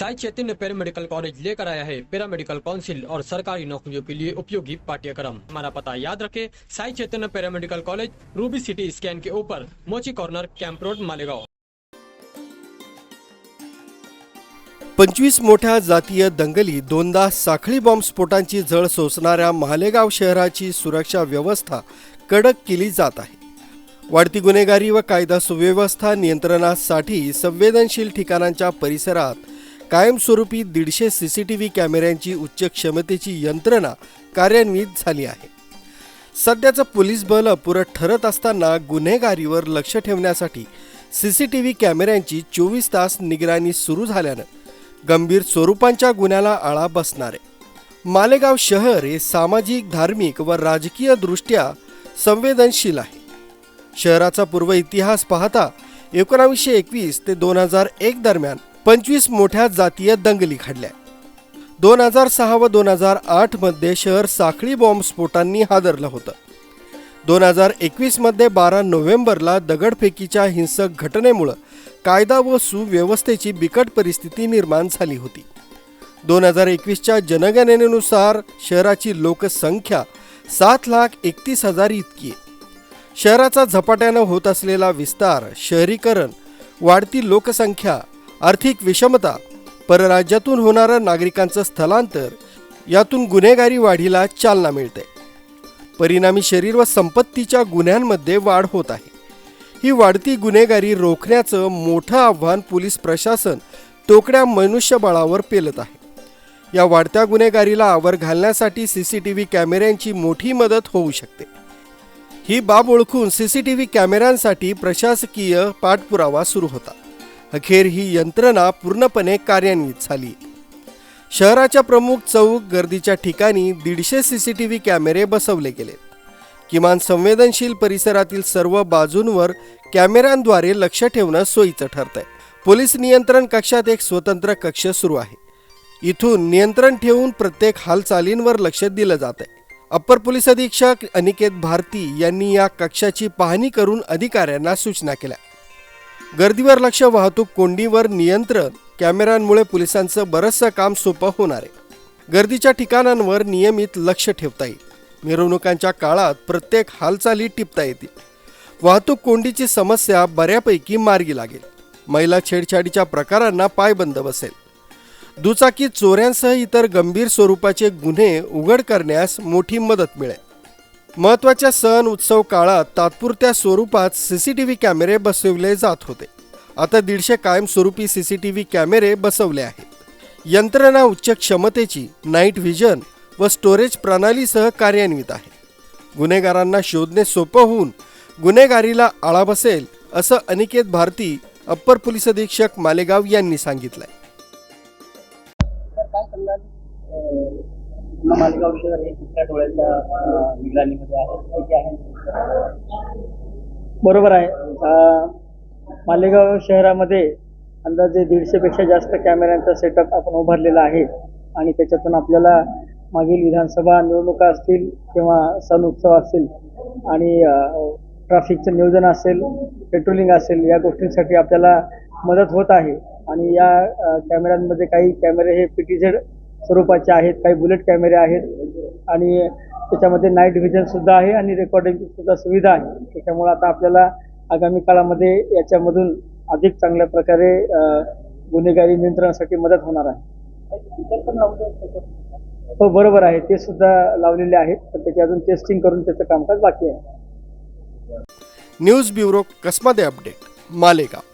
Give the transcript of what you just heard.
Sai Chaitanya paramedical college लेकर आया है पैरामेडिकल काउंसिल और सरकारी नौकरियों के लिए उपयोगी पाठ्यक्रम। हमारा पता याद रखें Sai Chaitanya paramedical college Ruby city scan के ऊपर मोची कॉर्नर कैंप रोड मालेगांव। पंचवीस मोठ्या जातीय दंगली दोनदा साखळी बॉम्ब स्फोटांची झळ सोसणाऱ्या मालेगाव शहराची सुरक्षा व्यवस्था कडक केली जात आहे. वाढती गुन्हेगारी व कायदा सुव्यवस्था नियंत्रणासाठी संवेदनशील ठिकाणांच्या परिसरात कायमस्वरूपी दीडशे सी सी टी व्ही कॅमेऱ्यांची उच्च क्षमतेची यंत्रणा कार्यान्वित झाली आहे. सध्याचं पोलीस बल अपुरं ठरत असताना गुन्हेगारीवर लक्ष ठेवण्यासाठी सी सी टी व्ही कॅमेऱ्यांची चोवीस तास निगराणी सुरू झाल्यानं गंभीर स्वरूपांच्या गुन्ह्याला आळा बसणार आहे. मालेगाव शहर हे सामाजिक धार्मिक व राजकीय दृष्ट्या संवेदनशील आहे. शहराचा पूर्व इतिहास पाहता एकोणावीसशे एकवीस ते दोन हजार एक दरम्यान पंचवीस मोठ्या जातीय दंगली घडल्या. दोन हजार सहा व दोन हजार आठमध्ये शहर साखळी बॉम्ब स्फोटांनी हादरलं होतं. दोन हजार एकवीसमध्ये बारा नोव्हेंबरला दगडफेकीच्या हिंसक घटनेमुळं कायदा व सुव्यवस्थेची बिकट परिस्थिती निर्माण झाली होती. दोन हजार एकवीसच्या जनगणनेनुसार शहराची लोकसंख्या सात लाख एकतीस हजार इतकी आहे. शहराचा झपाट्यानं होत असलेला विस्तार शहरीकरण वाढती लोकसंख्या आर्थिक विषमता परराज्यातून होणारं नागरिकांचं स्थलांतर यातून गुन्हेगारी वाढीला चालना मिळते. परिणामी शरीर व संपत्तीच्या गुन्ह्यांमध्ये वाढ होत आहे. ही वाढती गुन्हेगारी रोखण्याचं मोठं आव्हान पोलीस प्रशासन तोकड्या मनुष्यबळावर पेलत आहे. या वाढत्या गुन्हेगारीला आवर घालण्यासाठी सी सी टी व्ही कॅमेऱ्यांची मोठी मदत होऊ शकते. ही बाब ओळखून सी सी टी व्ही कॅमेऱ्यांसाठी प्रशासकीय पाठपुरावा सुरू होता. अखेर ही यंत्रणा पूर्णपणे कार्यान्वित झाली. शहराच्या प्रमुख चौक गर्दीच्या ठिकाणी दीडशे सी सी टी व्ही कॅमेरे बसवले गेलेत किमान संवेदनशील परिसरातील सर्व बाजूंवर कॅमेऱ्यांद्वारे लक्ष ठेवणं सोयीचं ठरतंय. पोलीस नियंत्रण कक्षात एक स्वतंत्र कक्ष सुरू आहे. इथून नियंत्रण ठेवून प्रत्येक हालचालींवर लक्ष दिलं जात आहे अप्पर पोलीस अधीक्षक अनिकेत भारती यांनी या कक्षाची पाहणी करून अधिकाऱ्यांना सूचना केल्या. गर्दीवर लक्ष वाहतूक कोंडीवर नियंत्रण. कॅमेऱ्यांमुळे पोलिसांचं बरंचसं काम सोपं होणार आहे. गर्दीच्या ठिकाणांवर नियमित लक्ष ठेवता येईल. मिरवणुकांच्या काळात प्रत्येक हालचाली टिपता येतील वाहतूक कोंडीची समस्या बऱ्यापैकी मार्गी लागेल. महिला छेडछाडीच्या प्रकारांना पायबंद बसेल. दुचाकी चोऱ्यांसह इतर गंभीर स्वरूपाचे गुन्हे उघड करण्यास मोठी मदत मिळेल. महत्त्वाच्या सण उत्सव काळात तात्पुरत्या स्वरूपात सी सी टी व्ही कॅमेरे बसवले जात होते. आता दीडशे कायमस्वरूपी सी सी टी व्ही कॅमेरे बसवले आहेत. यंत्रणा उच्च क्षमतेची नाईट व्हिजन व स्टोरेज प्रणालीसह कार्यान्वित आहे. गुन्हेगारांना शोधणे सोपं होऊन गुन्हेगारीला आळा बसेल असं अनिकेत भारती अप्पर पोलीस अधीक्षक मालेगाव यांनी सांगितलंय. तर मालेगाव शहर हे दुसऱ्या डोळ्याच्या निगराणीमध्ये आहे ठीक आहे? बरोबर आहे. मालेगाव शहरामध्ये अंदाजे दीडशेपेक्षा जास्त कॅमेऱ्यांचा सेटअप आपण उभारलेला आहे आणि त्याच्यातून आपल्याला मागील विधानसभा निवडणुका असतील किंवा सण उत्सव असतील आणि ट्रॅफिकचं नियोजन असेल पेट्रोलिंग असेल या गोष्टींसाठी आपल्याला मदत होत आहे. आणि या कॅमेऱ्यांमध्ये काही कॅमेरे हे पी टी झेड स्वरूपाचे आहेत काही बुलेट कॅमेरे आहेत आणि त्याच्यामध्ये नाईट व्हिजनसुद्धा आहे आणि रेकॉर्डिंगसुद्धा सुविधा आहे. त्याच्यामुळं आता आपल्याला आगामी काळामध्ये याच्यामधून अधिक चांगल्या प्रकारे गुन्हेगारी नियंत्रणासाठी मदत होणार आहे. हो बरोबर आहे. ते सुद्धा लावलेले आहेत पण त्याची अजून टेस्टिंग करून त्याचं कामकाज बाकी आहे. न्यूज ब्युरो कसमध्ये अपडेट मालेगाव.